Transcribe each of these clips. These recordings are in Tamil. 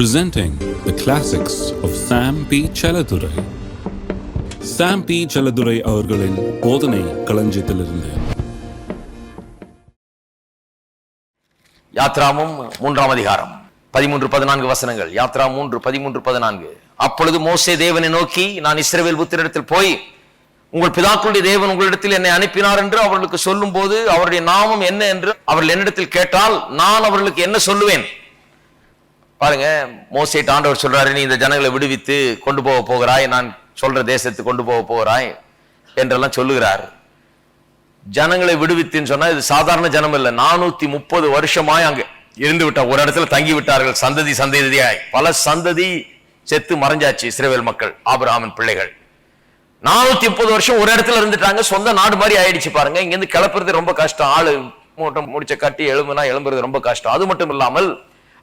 presenting the classics of Sam P. Chaladurai. Sam P Chelladurai அவர்களின் போதனை களஞ்சியத்திலிருந்து. யாத்ராமும் மூன்றாம் அதிகாரம். பதிமூன்று பதினான்கு வசனங்கள். யாத்ரா மூன்று பதிமூன்று பதினான்கு. அப்பொழுது மோசே தேவனை நோக்கி நான் இஸ்ரவேல் புத்திரிடத்தில் போய் உங்கள் பிதாக்களுடைய தேவன் உங்களிடத்தில் என்னை அனுப்பினார் என்று அவர்களுக்கு சொல்லும் போது அவருடைய நாமம் என்ன என்று அவர்கள் என்னிடத்தில் கேட்டால் நான் அவர்களுக்கு என்ன சொல்லுவேன்? பாருங்க மோசேட்டு ஆண்டவர் சொல்றாரு நீ இந்த ஜனங்களை விடுவித்து கொண்டு போக போகிறாய் நான் சொல்ற தேசத்துக்கு கொண்டு போக போகிறாய் என்றெல்லாம் சொல்லுகிறார். ஜனங்களை விடுவித்துன்னு சொன்னா இது சாதாரண ஜனம் இல்லை. நானூத்தி முப்பது வருஷமாய் அங்க இருந்து விட்டா ஒரு இடத்துல தங்கி விட்டார்கள். சந்ததி சந்ததியாய். பல சந்ததி செத்து மறைஞ்சாச்சு இஸ்ரேவேல் மக்கள் ஆபிரகாமின் பிள்ளைகள். நானூத்தி முப்பது வருஷம் ஒரு இடத்துல இருந்துட்டாங்க சொந்த நாடு மாதிரி ஆயிடுச்சு பாருங்க. இங்க இருந்து கிளப்புறது ரொம்ப கஷ்டம். ஆளு மூட்டை முடிச்ச கட்டி எழும்புனா எழும்புறது ரொம்ப கஷ்டம். அது மட்டும் இல்லாமல்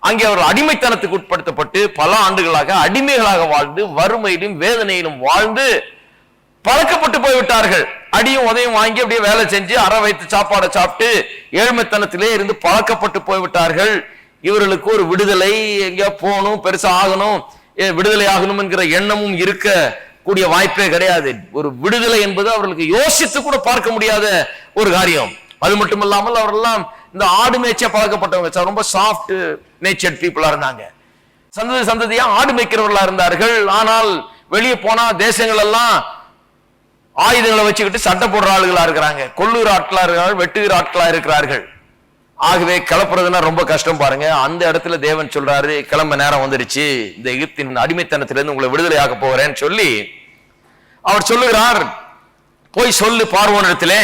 அங்கே அவர்கள் அடிமைத்தனத்துக்கு உட்படுத்தப்பட்டு பல ஆண்டுகளாக அடிமைகளாக வாழ்ந்து வறுமையிலும் வேதனையிலும் வாழ்ந்து பழக்கப்பட்டு போய்விட்டார்கள். அடியும் உதயம் வாங்கி அப்படியே வேலை செஞ்சு அற வைத்து சாப்பாடை சாப்பிட்டு ஏழ்மைத்தனத்திலே இருந்து பழக்கப்பட்டு போய்விட்டார்கள். இவர்களுக்கு ஒரு விடுதலை எங்கேயோ போகணும் பெருசா ஆகணும் ஏ, விடுதலை ஆகணும் என்கிற எண்ணமும் இருக்க கூடிய வாய்ப்பே கிடையாது. ஒரு விடுதலை என்பது அவர்களுக்கு யோசித்து கூட பார்க்க முடியாத ஒரு காரியம். அது மட்டும் இல்லாமல் அவரெல்லாம் இந்த ஆடு மேய்ச்ச பழக்கப்பட்டவங்க ரொம்ப சாஃப்ட் நேச்சர் பீப்புளா இருந்தாங்க. சந்ததி சந்ததியா ஆடு மேய்க்கிறவர்களா இருந்தார்கள். ஆனால் வெளியே போனா தேசங்கள் எல்லாம் ஆயுதங்களை வச்சுக்கிட்டு சண்டை போடுற ஆளுகளா இருக்கிறாங்க. கொள்ளுகிற ஆட்களா இருக்கிறார்கள் வெட்டுகிற ஆட்களா இருக்கிறார்கள். ஆகவே கிளப்புறதுன்னா ரொம்ப கஷ்டம் பாருங்க. அந்த இடத்துல தேவன் சொல்றாரு கிளம்ப நேரம் வந்துடுச்சு இந்த எகிப்தின் அடிமைத்தனத்திலிருந்து உங்களை விடுதலையாக்க போகிறேன்னு சொல்லி அவர் சொல்லுகிறார். போய் சொல்லு பார்வோனிடத்திலே.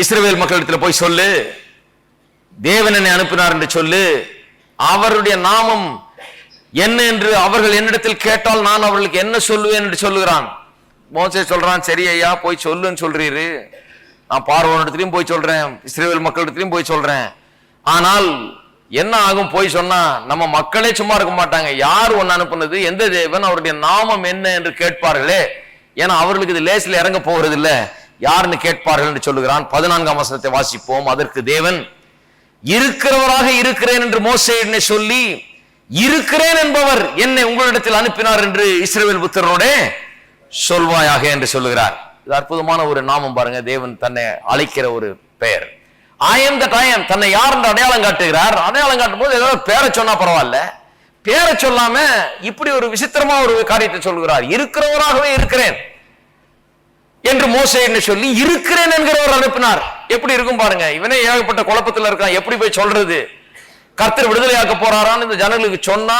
இஸ்ரேல் மக்களிடத்தில் போய் சொல்லு. தேவன் என்னை அனுப்பினார் என்று சொல்லு. அவருடைய நாமம் என்ன என்று அவர்கள் என்னிடத்தில் கேட்டால் நான் அவர்களுக்கு என்ன சொல்லுவேன் என்று சொல்லுகிறான். மோசே சொல்றான் சரி ஐயா போய் சொல்லுன்னு சொல்றீரு. நான் பார்வனிடத்திலையும் போய் சொல்றேன் இஸ்ரேல் மக்களிடத்திலையும் போய் சொல்றேன். ஆனால் என்ன ஆகும் போய் சொன்னா நம்ம மக்களே சும்மா இருக்க மாட்டாங்க. யார் ஒன்னு அனுப்புனது? எந்த தேவன்? அவருடைய நாமம் என்ன என்று கேட்பார்களே. ஏன்னா அவர்களுக்கு இது லேசில் இறங்க போகிறது இல்லை யாருன்னு கேட்பார்கள் என்று சொல்லுகிறான். பதினான்காம் வசனத்தை வாசிப்போம். அதற்கு தேவன் இருக்கிறவராக இருக்கிறேன் என்று மோசே என்னை சொல்லி இருக்கிறேன் என்பவர் என்னை உங்களிடத்தில் அனுப்பினார் என்று இஸ்ரேல் புத்திரனோட சொல்வாயாக என்று சொல்லுகிறார். இது அற்புதமான ஒரு நாமம் பாருங்க. தேவன் தன்னை அழைக்கிற ஒரு பெயர். ஆயம் த டைம் தன்னை யார் என்று அடையாளம் காட்டுகிறார். அடையாளம் காட்டும் போது ஏதாவது பேரை சொன்னா பரவாயில்ல. பேரை சொல்லாம இப்படி ஒரு விசித்திரமா ஒரு காரியத்தை சொல்கிறார் இருக்கிறவராகவே இருக்கிறேன். என்று மோசே என்று சொல்லி இருக்கிறேன் என்கிறவர் அனுப்பினார். எப்படி இருக்கும் பாருங்க இவனே ஏகப்பட்ட குழப்பத்தில் இருக்கான். எப்படி போய் சொல்றது? கர்த்தர் விடுதலையாக்க போறாரான்னு இந்த ஜனங்களுக்கு சொன்னா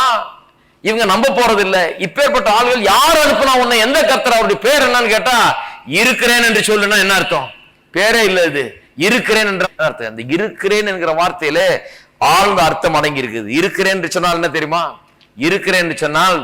இவங்க நம்ப போறது இல்ல இப்பேற்பட்ட ஆள்கள் யார் அனுப்புனா உன்னை எந்த கர்த்தர் அவருடைய பேர் என்னன்னு கேட்டா இருக்கிறேன் என்று சொல்லுனா என்ன அர்த்தம்? பேரே இல்ல இது. இருக்கிறேன் என்ற அர்த்தம். அந்த இருக்கிறேன் என்கிற வார்த்தையில ஆழ்ந்த அர்த்தம் அடங்கி இருக்குது இருக்கிறேன் என்று சொன்னால் என்ன தெரியுமா? இருக்கிறேன் என்று சொன்னால்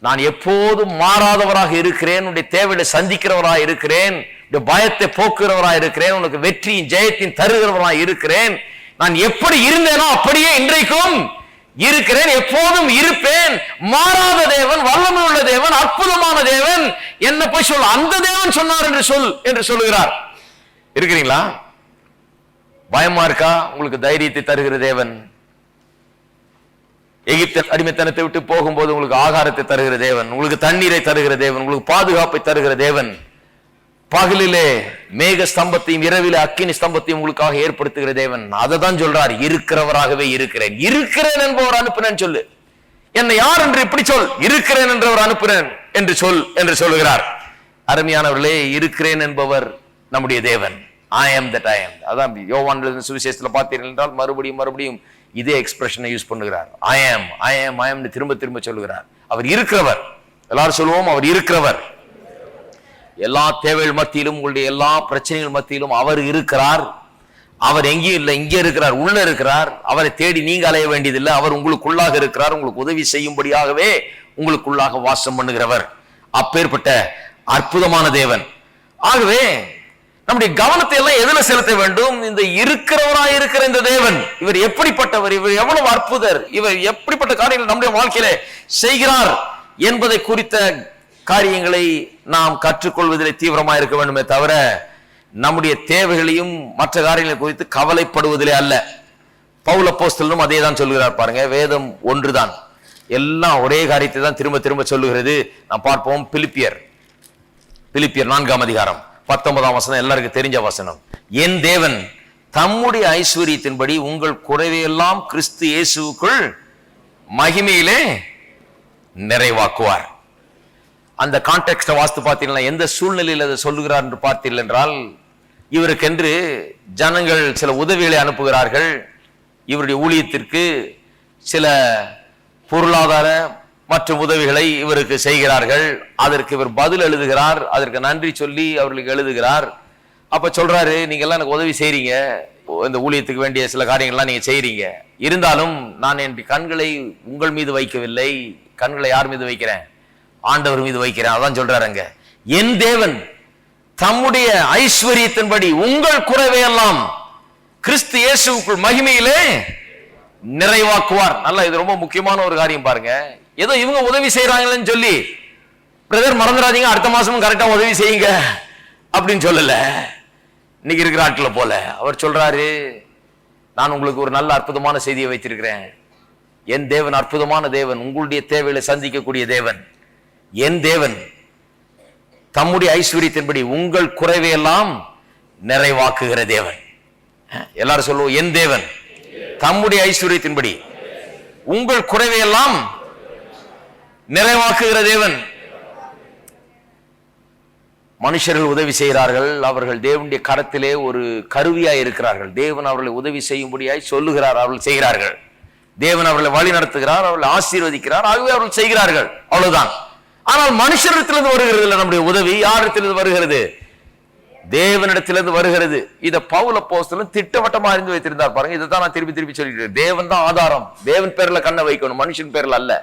நான் எப்போதும் மாறாதவராக இருக்கிறேன் உன்னுடைய தேவையை சந்திக்கிறவராக இருக்கிறேன் இந்த பயத்தை போக்குறவராக இருக்கிறேன் உனக்கு வெற்றியின் ஜெயத்தின் தருகிறவராக இருக்கிறேன். நான் எப்படி இருந்தேனோ அப்படியே இன்றைக்கும் இருக்கிறேன் எப்போதும் இருப்பேன். மாறாத தேவன் வல்லமை உள்ள தேவன் அற்புதமான தேவன். என்ன போய் சொல் அந்த தேவன் சொன்னார் என்று சொல் என்று சொல்லுகிறார். இருக்கிறீங்களா? பயமா இருக்கா? உங்களுக்கு தைரியத்தை தருகிற தேவன். எகிப்த அடிமைத்தனத்தை விட்டு போகும்போது உங்களுக்கு ஆகாரத்தை தருகிற தேவன் உங்களுக்கு தண்ணீரை தருகிற தேவன் உங்களுக்கு பாதுகாப்பை தருகிற தேவன். பகலிலே மேக ஸ்தம்பத்தையும் இரவிலே அக்கினி ஸ்தம்பத்தையும் உங்களுக்காக ஏற்படுத்துகிற தேவன். அதை தான் சொல்றார் இருக்கிறவராகவே இருக்கிறேன். இருக்கிறேன் என்பவர் அனுப்பினேன் சொல்லு. என்னை யார் என்று இப்படி சொல்? இருக்கிறேன் என்றவர் அனுப்பினேன் என்று சொல் என்று சொல்லுகிறார். அருமையானவர்களே இருக்கிறேன் என்பவர் நம்முடைய தேவன். ஐ am that ஐ am. அதான் யோவான் எழுதின பார்த்தீர்கள் என்றால் மறுபடியும் மறுபடியும் இதே எக்ஸ்பிரஷனை யூஸ் பண்ணுகிறார். ஐ ஆம் ஐ ஆம் ஐ ஆம்னு திரும்ப திரும்ப சொல்லுகிறார். அவர் இருக்கிறவர். எல்லாரும் சொல்லுவோம் அவர் இருக்கிறவர். எல்லா தேவைகள் மத்தியிலும் உங்களுடைய எல்லா பிரச்சனைகள் மத்தியிலும் அவர் இருக்கிறார். அவர் எங்கேயும் இல்லை இங்கே இருக்கிறார் உள்ள இருக்கிறார். அவரை தேடி நீங்க அலைய வேண்டியதில்லை. அவர் உங்களுக்குள்ளாக இருக்கிறார். உங்களுக்கு உதவி செய்யும்படியாகவே உங்களுக்குள்ளாக வாசம் பண்ணுகிறவர். அப்பேற்பட்ட அற்புதமான தேவன். ஆகவே நம்முடைய கவனத்தை எல்லாம் எதுல செலுத்த வேண்டும்? இந்த இருக்கிறவராய் இருக்கிற இந்த தேவன் இவர் எப்படிப்பட்டவர் இவர் எவ்வளவு அற்புதர் இவர் எப்படிப்பட்ட காரியங்கள் நம்முடைய வாழ்க்கையில செய்கிறார் என்பதை குறித்த காரியங்களை நாம் கற்றுக்கொள்வதிலே தீவிரமா இருக்க வேண்டுமே தவிர நம்முடைய தேவைகளையும் மற்ற காரியங்களை குறித்து கவலைப்படுவதிலே அல்ல. பவுல போஸ்தலும் அதே தான் சொல்கிறார் பாருங்க வேதம் ஒன்றுதான். எல்லாம் ஒரே காரியத்தை தான் திரும்ப திரும்ப சொல்லுகிறது. நாம் பார்ப்போம் பிலிப்பியர். பிலிப்பியர் நான்காம் அதிகாரம். பத்தொன்பதாம் வசனம் எல்லாருக்கும் தெரிஞ்ச வசனம். என் தேவன் தம்முடைய ஐஸ்வர்யத்தின்படி உங்கள் குறைவையெல்லாம் கிறிஸ்து இயேசுவுக்குள் மகிமையிலே நிறைவாக்குவார். அந்த கான்டெக்ட வாஸ்து பார்த்தீங்கன்னா எந்த சூழ்நிலையில் அதை சொல்லுகிறார் என்று பார்த்தீர்கள் என்றால் இவருக்கென்று ஜனங்கள் சில உதவிகளை அனுப்புகிறார்கள். இவருடைய ஊழியத்திற்கு சில பொருளாதார மற்றும் உதவிகளை இவருக்கு செய்கிறார்கள். அதற்கு இவர் பதில் எழுதுகிறார். அதற்கு நன்றி சொல்லி அவர்களுக்கு எழுதுகிறார். அப்போ சொல்கிறாரு நீங்கள்லாம் எனக்கு உதவி செய்கிறீங்க இந்த ஊழியத்துக்கு வேண்டிய சில காரியங்கள்லாம் நீங்கள் செய்கிறீங்க இருந்தாலும் நான் என் கண்களை உங்கள் மீது வைக்கவில்லை. கண்களை யார் மீது வைக்கிறேன்? ஆண்டவர் மீது வைக்கிறேன். அதான் சொல்றாருங்க என் தேவன் தம்முடைய ஐஸ்வர்யத்தின்படி உங்கள் குறைவையெல்லாம் கிறிஸ்து இயேசுவுக்குள் மகிமையிலே நிறைவாக்குவார். நல்லா இது ரொம்ப முக்கியமான ஒரு காரியம் பாருங்க. ஏதோ இவங்க உதவி செய்யறாங்கன்னு சொல்லி பிரதர் மறந்துடாதீங்க அடுத்த மாசமும் கரெக்டா உதவி செய்யுங்க அப்படின்னு சொல்லல. இன்னைக்கு இருக்கிற ஆட்களை போல. அவர் சொல்றாரு நான் உங்களுக்கு ஒரு நல்ல அற்புதமான செய்தியை வைத்திருக்கிறேன். என் தேவன் அற்புதமான தேவன் உங்களுடைய தேவைகளை சந்திக்கக்கூடிய தேவன். என் தேவன் தம்முடைய ஐஸ்வர்யத்தின்படி உங்கள் குறைவையெல்லாம் நிறைவாக்குகிற தேவன். எல்லாரும் சொல்லுவோம் என் தேவன் தம்முடைய ஐஸ்வர்யத்தின்படி உங்கள் குறைவையெல்லாம் நிறைவாக்குகிற தேவன். மனுஷர்கள் உதவி செய்கிறார்கள் அவர்கள் தேவனுடைய கரத்திலே ஒரு கருவியாய் இருக்கிறார்கள். தேவன் அவர்களை உதவி செய்யும்படியாய் சொல்லுகிறார் அவர்கள் செய்கிறார்கள். தேவன் அவர்களை வழி நடத்துகிறார் அவர்களை ஆசீர்வதிக்கிறார் ஆகவே அவர்கள் செய்கிறார்கள். அவ்வளவுதான். ஆனால் மனுஷரிடத்திலிருந்து வருகிறது இல்லை நம்முடைய உதவி யாரிடத்திலிருந்து வருகிறது? தேவனிடத்திலிருந்து வருகிறது. இதை பவுல போஸ்டலும் திட்டவட்டமா அறிந்து வைத்திருந்தார் பாருங்க. இதை தான் நான் திருப்பி திருப்பி சொல்லிக்கிறேன் தேவன் தான் ஆதாரம். தேவன் பேர்ல கண்ணை வைக்கணும் மனுஷன் பேர்ல அல்ல.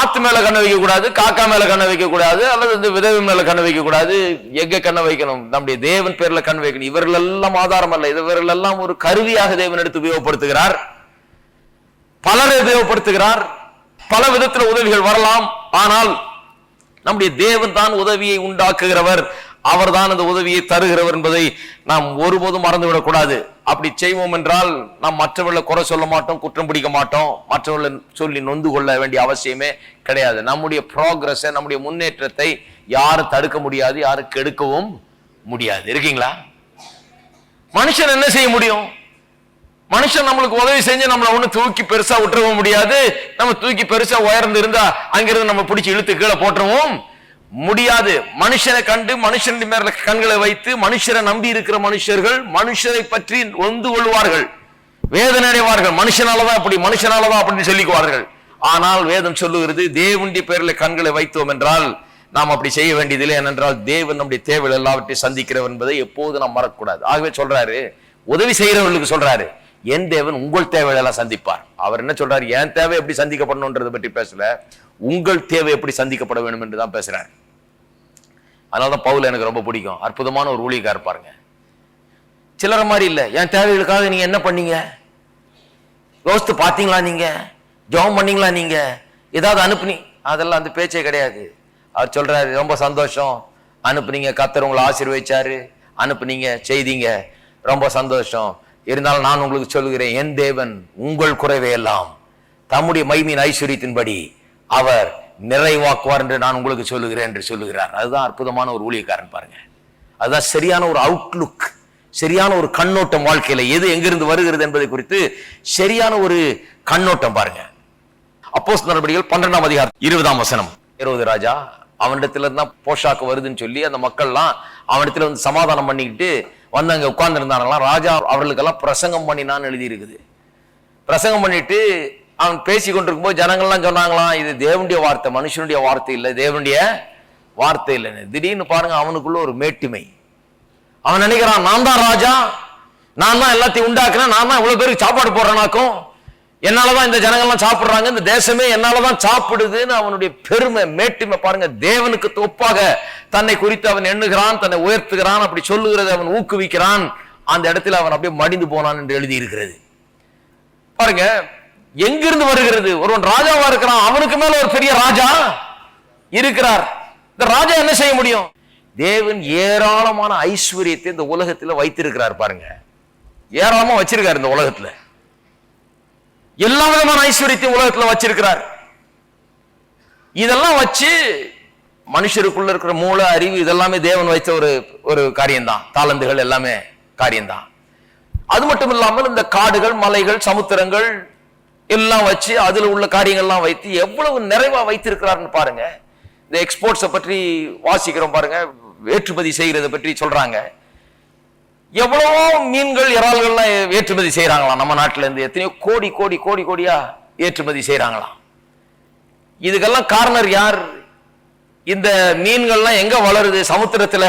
ஆத்து மேல கண்ணை வைக்க கூடாது காக்கா மேல கண்ணை வைக்க கூடாது அல்லது இந்த விதவை மேல கண்ணை வைக்க கூடாது எங்க கண்ணை வைக்கணும்? நம்முடைய தேவன் பேர்ல கண் வைக்கணும். இவர்கள் எல்லாம் ஆதாரம் அல்ல இவர்கள் எல்லாம் ஒரு கருவியாக தேவன் எடுத்து உபயோகப்படுத்துகிறார். பலரை உபயோகப்படுத்துகிறார். பல விதத்துல உதவிகள் வரலாம். ஆனால் நம்முடைய தேவன் தான் உதவியை உண்டாக்குகிறவர். அவர்தான் அந்த உதவியை தருகிறவர் என்பதை நாம் ஒருபோதும் மறந்துவிடக்கூடாது. அப்படி செய்வோம் என்றால் நாம் மற்றவர்களை குறை சொல்ல மாட்டோம் குற்றம் பிடிக்க மாட்டோம். மற்றவர்களை சொல்லி நொந்து கொள்ள வேண்டிய அவசியமே கிடையாது. நம்முடைய ப்ராக்ரஸை நம்முடைய முன்னேற்றத்தை யாரும் தடுக்க முடியாது யாரும் கெடுக்கவும் முடியாது. இருக்கீங்களா? மனுஷன் என்ன செய்ய முடியும்? மனுஷன் நம்மளுக்கு உதவி செஞ்சு நம்மளை ஒண்ணு தூக்கி பெருசா விட்டுறவும் முடியாது. நம்ம தூக்கி பெருசா உயர்ந்து இருந்தா அங்கிருந்து நம்ம பிடிச்சி இழுத்து கீழே போட்டுறவும் முடியாது. மனுஷனை கண்டு மனுஷன் மேல கண்களை வைத்து மனுஷரை நம்பி இருக்கிற மனுஷர்கள் மனுஷரை பற்றி ஒன்று கொள்வார்கள். வேதனை அடைவார்கள். மனுஷனாலதான் அப்படி மனுஷனாலதான் அப்படின்னு சொல்லிக்குவார்கள். ஆனால் வேதம் சொல்லுகிறது தேவனுடைய பேரில் கண்களை வைத்தோம் என்றால் நாம் அப்படி செய்ய வேண்டியதில்லை. ஏனென்றால் தேவன் நம்முடைய தேவைகள் எல்லாவற்றையும் சந்திக்கிறவர் என்பதை எப்போது நாம் மறக்கக்கூடாது. ஆகவே சொல்றாரு உதவி செய்கிறவர்களுக்கு சொல்றாரு என் தேவன் உங்கள் தேவைகளை எல்லாம் சந்திப்பார். அவர் என்ன சொல்றாரு என் தேவை எப்படி சந்திக்கப்படணுன்றதை பற்றி பேசல உங்கள் தேவை எப்படி சந்திக்கப்பட வேண்டும் என்று தான் பேசுறாரு. அதனாலதான் பவுல் எனக்கு ரொம்ப பிடிக்கும். அற்புதமான ஒரு ஊழியக்காரர் இருப்பாருங்க சிலர மாதிரி இல்லை. என் தேவைகளுக்காக நீங்க என்ன பண்ணீங்க? யோசித்து பார்த்தீங்களா நீங்க? ஜெபம் பண்ணீங்களா நீங்க? ஏதாவது அனுப்புனி அதெல்லாம் அந்த பேச்சே கிடையாது. அவர் சொல்றாரு ரொம்ப சந்தோஷம். அனுப்புனீங்க. கத்தர் உங்களை ஆசீர்வதிச்சாரு. அனுப்புனீங்க. செய்தீங்க. ரொம்ப சந்தோஷம். இருந்தாலும் நான் உங்களுக்கு சொல்லுகிறேன் என் தேவன் உங்கள் குறைவையெல்லாம் தம்முடைய மைமின் ஐஸ்வர்யத்தின்படி அவர் நிறைவாக்குவார் என்று நான் உங்களுக்கு சொல்லுகிறேன் என்று சொல்லுகிறார். அதுதான் அற்புதமான ஒரு ஊழியக்காரன் பாருங்க. அதுதான் சரியான ஒரு அவுட்லுக் சரியான ஒரு கண்ணோட்டம் வாழ்க்கையில எது எங்கிருந்து வருகிறது என்பதை குறித்து சரியான ஒரு கண்ணோட்டம் பாருங்க. அப்போஸ் நடவடிக்கைகள் பன்னெண்டாம் அதிகாரம் இருபதாம் வசனம். இருபது ராஜா அவனிடத்துல இருந்தா போஷாக்கு வருதுன்னு சொல்லி அந்த மக்கள்லாம் அவனிடத்துல வந்து சமாதானம் பண்ணிக்கிட்டு வந்து அங்கே உட்கார்ந்து ராஜா அவர்களுக்கெல்லாம் பிரசங்கம் பண்ணினான்னு எழுதி இருக்குது பிரசங்கம் பண்ணிட்டு அவன் பேசி கொண்டிருக்கும்போது ஜனங்கள்லாம் சொன்னாங்களாம் இது தேவனுடைய வார்த்தை மனுஷனுடைய வார்த்தை இல்லை தேவனுடைய வார்த்தை இல்லைன்னு திடீர்னு பாருங்க அவனுக்குள்ள ஒரு மேட்டுமை. அவன் நினைக்கிறான் நான் தான் ராஜா நான் தான் எல்லாத்தையும் உண்டாக்குறேன் நான் தான் இவ்வளவு பேருக்கு சாப்பாடு போடுறேனாக்கும் என்னாலதான் இந்த ஜனங்கள்லாம் சாப்பிடுறாங்க இந்த தேசமே என்னாலதான் சாப்பிடுதுன்னு அவனுடைய பெருமை மேட்டுமை பாருங்க தேவனுக்கு தொப்பாக தன்னை குறித்து அவன் எண்ணுகிறான் தன்னை உயர்த்துகிறான் அப்படி சொல்லுகிறதை அவன் ஊக்குவிக்கிறான். அந்த இடத்துல அவன் அப்படியே மடிந்து போனான் என்று எழுதி இருக்கிறது பாருங்க எங்கிருந்து வருகிறது? ஒருவன் ராஜாவா இருக்கிறான் அவனுக்கு மேல ஒரு பெரிய ராஜா இருக்கிறார். இந்த ராஜா என்ன செய்ய முடியும்? தேவன் ஏராளமான ஐஸ்வர்யத்தை இந்த உலகத்துல வைத்திருக்கிறார் பாருங்க. ஏராளமா வச்சிருக்காரு இந்த உலகத்துல. எல்லா விதமான ஐஸ்வர்யத்தையும் உலகத்துல வச்சிருக்கிறார். இதெல்லாம் வச்சு மனுஷருக்குள்ள இருக்கிற மூளை அறிவு இதெல்லாமே தேவன் வைத்த ஒரு ஒரு காரியம்தான். தாளந்துகள் எல்லாமே காரியம்தான். அது மட்டும் இல்லாமல் இந்த காடுகள் மலைகள் சமுத்திரங்கள் எல்லாம் வச்சு அதில் உள்ள காரியங்கள்லாம் வைத்து எவ்வளவு நிறைவா வைத்திருக்கிறாருன்னு பாருங்க. இந்த எக்ஸ்போர்ட்ஸை பற்றி வாசிக்கிறோம் பாருங்க. ஏற்றுமதி செய்கிறத பற்றி சொல்றாங்க. எவ்வளவோ மீன்கள் இறால்கள்லாம் ஏற்றுமதி செய்கிறாங்களாம் நம்ம நாட்டிலேருந்து எத்தனையோ கோடி கோடி கோடி கோடியா ஏற்றுமதி செய்கிறாங்களாம் இதுக்கெல்லாம் காரணர் யார்? இந்த மீன்கள்லாம் எங்க வளருது? சமுத்திரத்துல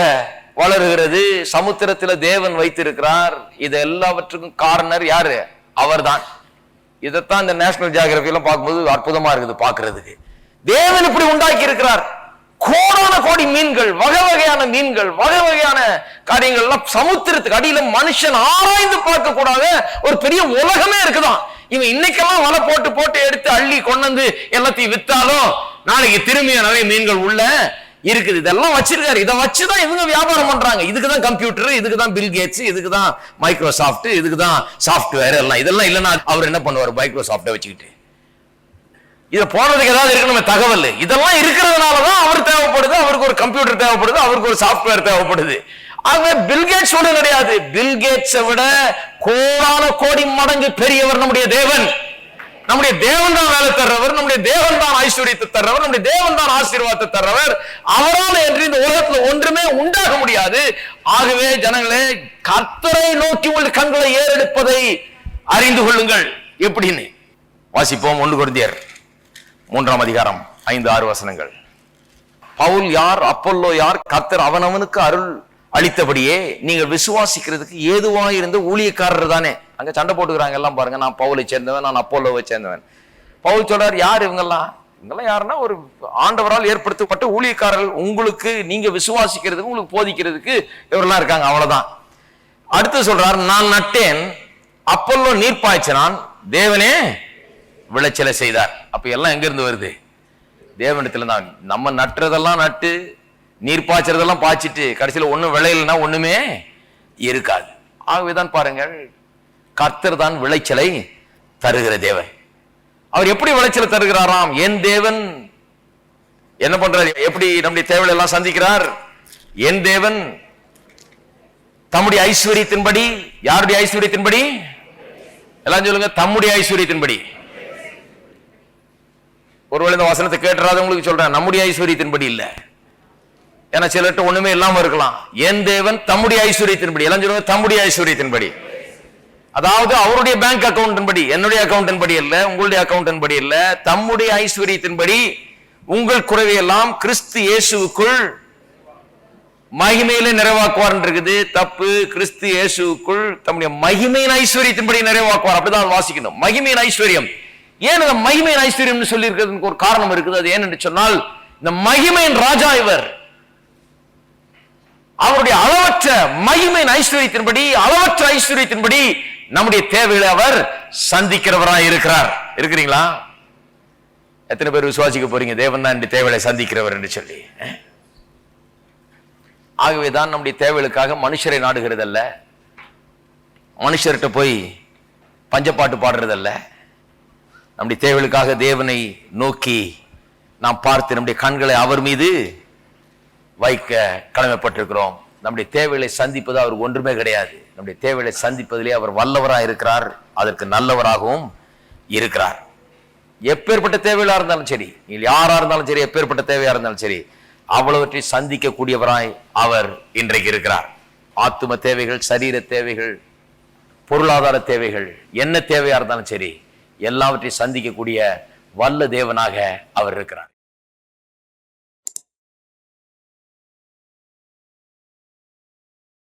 வளருகிறது. சமுத்திரத்துல தேவன் வைத்திருக்கிறார். இது எல்லாவற்றுக்கும் காரணர் யாரு? அவர்தான். இதைத்தான் இந்த நேஷனல் ஜியாகிரபி எல்லாம் பார்க்கும்போது அற்புதமா இருக்குது பார்க்கறதுக்கு. தேவன் இப்படி உண்டாக்கி இருக்கிறார். கோடான கோடி மீன்கள் வகை வகையான மீன்கள் வகை வகையான காரியங்கள் எல்லாம் சமுத்திரத்துக்கு அடியில மனுஷன் ஆராய்ந்து பார்க்க கூடாத ஒரு பெரிய உலகமே இருக்குதான். இவன் இன்னைக்கெல்லாம் வலை போட்டு போட்டு எடுத்து அள்ளி கொண்டு வந்து எல்லாத்தையும் வித்தாலும் நாளைக்கு திரும்பிய நிறைய மீன்கள் உள்ள இருக்குது. இதெல்லாம் வச்சிருக்காரு. இதை வச்சுதான் இவங்க வியாபாரம் பண்றாங்க. இதுக்கு தான் கம்ப்யூட்டர் இதுக்கு தான் பில் கேட்ஸ் இதுக்கு தான் மைக்ரோசாஃப்ட் இதுக்கு தான் சாஃப்ட்வேர் எல்லாம். இதெல்லாம் இல்லைன்னா அவர் என்ன பண்ணுவார்? மைக்ரோசாஃப்டை வச்சுக்கிட்டு. இதை போனதுக்கு ஏதாவது இருக்கணுமே தகவல். இதெல்லாம் இருக்கிறதுனால தான் அவர் தேவைப்படுது அவருக்கு ஒரு கம்ப்யூட்டர் தேவைப்படுது அவருக்கு ஒரு சாஃப்ட்வேர் தேவைப்படுது. ஆகவே பில்கேட்ஸ் ஒன்று கிடையாது. பில்கேட்ஸை விட கோடான கோடி மடங்கு பெரியவர் நம்முடைய தேவன். நம்முடைய தேவன் தான் வேலை தர்றவர் நம்முடைய தேவன் தான் ஐஸ்வர்யத்தை தர்றவர் நம்முடைய தேவன் தான் ஆசீர்வாதத்தை தர்றவர். அவரால் என்று இந்த உலகத்துல ஒன்றுமே உண்டாக முடியாது. ஆகவே ஜனங்களே கர்த்தரை நோக்கி உங்கள் கண்களை ஏறெடுப்பதை அறிந்து கொள்ளுங்கள். எப்படின்னு வாசிப்போம் ஒன்று குருந்தியர் மூன்றாம் அதிகாரம் ஐந்து ஆறு வசனங்கள். பவுல் யார் அப்பல்லோ யார் கர்த்தர் அவனவனுக்கு அருள் அளித்தபடியே நீங்கள் விசுவாசிக்கிறதுக்கு ஏதுவாக இருந்த ஊழியக்காரர் தானே. அங்க சண்டை போட்டுக்கிறாங்க எல்லாம் பாருங்க. நான் பவுலை சேர்ந்தவன் நான் அப்போலோவை சேர்ந்தவன். பவுல் சொல்றார் யார் இவங்கெல்லாம்? இவங்கெல்லாம் யாருன்னா ஒரு ஆண்டவரால் ஏற்படுத்தப்பட்ட ஊழியக்காரர்கள். உங்களுக்கு நீங்க விசுவாசிக்கிறதுக்கு உங்களுக்கு போதிக்கிறதுக்கு இவரெல்லாம் இருக்காங்க. அவ்வளவுதான். அடுத்து சொல்றார் நான் நட்டேன் அப்பல்லோ நீர் பாய்ச்சினான் தேவனே விளைச்சலை செய்தார். அப்ப எல்லாம் எங்க இருந்து வருது? தேவனிடத்துல தான். நம்ம நட்டுறதெல்லாம் நட்டு நீர் பாய்ச்சறதெல்லாம் பாய்ச்சிட்டு கடைசியில் ஒண்ணும் விளையலைன்னா ஒண்ணுமே இருக்காது. ஆகவேதான் பாருங்கள் கர்த்தர் தான் விளைச்சலை தருகிற தேவன். அவர் எப்படி விளைச்சலை தருகிறாராம்? என் தேவன் என்ன பண்றாரு? எப்படி நம்முடைய தேவைகளை எல்லாம் சந்திக்கிறார்? என் தேவன் தம்முடைய ஐஸ்வர்யத்தின்படி யாருடைய ஐஸ்வர்யத்தின்படி? எல்லாம் சொல்லுங்க தம்முடைய ஐஸ்வர்யத்தின்படி. ஒருவேளை இந்த வசனத்தை கேட்டுறாதவங்களுக்கு சொல்றேன் நம்முடைய ஐஸ்வர்யத்தின்படி இல்ல. ஏன்னா சிலர்கிட்ட ஒண்ணுமே இல்லாம இருக்கலாம். என் தேவன் தம்முடைய ஐஸ்வர்யத்தின்படி எல்லாம் சொல்லுங்க தம்முடைய ஐஸ்வர்யத்தின்படி. அதாவது அவருடைய பேங்க் அக்கவுண்டின் படி என்னுடைய அக்கவுண்டின் படி இல்ல உங்களுடைய அக்கவுண்டின் படி இல்ல தம்முடைய ஐஸ்வர்யத்தின்படி உங்கள் குறைவையெல்லாம் கிறிஸ்து இயேசுவுக்குள் மகிமையில நிறைவாக்குவார் இருக்குது தப்பு கிறிஸ்து இயேசுக்குள் தம்முடைய மகிமையின் ஐஸ்வர்யத்தின்படி நிறைவாக்குவார். அப்படிதான் வாசிக்கணும். மகிமையின் ஐஸ்வர்யம். ஏன் இந்த மகிமையின் ஐஸ்வர்யம் சொல்லி இருக்கிறதுக்கு ஒரு காரணம் இருக்குது. அது ஏன் சொன்னால் இந்த மகிமையின் ராஜா இவர். அவருடைய அளவற்ற மகிமையின் ஐஸ்வர்யத்தின்படி அளவற்ற ஐஸ்வர்யத்தின்படி நம்முடைய தேவைகளை அவர் சந்திக்கிறவராய் இருக்கிறார். இருக்கிறீங்களா? எத்தனை பேர் விசுவாசிக்க போறீங்க? தேவன் தான் என்னுடைய தேவைகளை சந்திக்கிறவர் என்று சொல்லி ஆகவேதான் நம்முடைய தேவைகளுக்காக மனுஷரை நாடுகிறதல்ல. மனுஷர்கிட்ட போய் பஞ்சப்பாட்டு பாடுறதல்ல. நம்முடைய தேவைகளுக்காக தேவனை நோக்கி நாம் பார்த்து நம்முடைய கண்களை அவர் மீது வைக்க கடமைப்பட்டிருக்கிறோம். நம்முடைய தேவைகளை சந்திப்பது அவர் ஒன்றுமே கிடையாது. நம்முடைய தேவைகளை சந்திப்பதிலே அவர் வல்லவராக இருக்கிறார். அதற்கு நல்லவராகவும் இருக்கிறார். எப்பேற்பட்ட தேவைகளாக இருந்தாலும் சரி நீங்கள் யாராக இருந்தாலும் சரி எப்பேற்பட்ட தேவையாக இருந்தாலும் சரி அவ்வளவற்றை சந்திக்கக்கூடியவராய் அவர் இன்றைக்கு இருக்கிறார். ஆத்தும தேவைகள் சரீர தேவைகள் பொருளாதார தேவைகள் என்ன தேவையாக இருந்தாலும் சரி எல்லாவற்றையும் சந்திக்கக்கூடிய வல்ல தேவனாக அவர் இருக்கிறார்.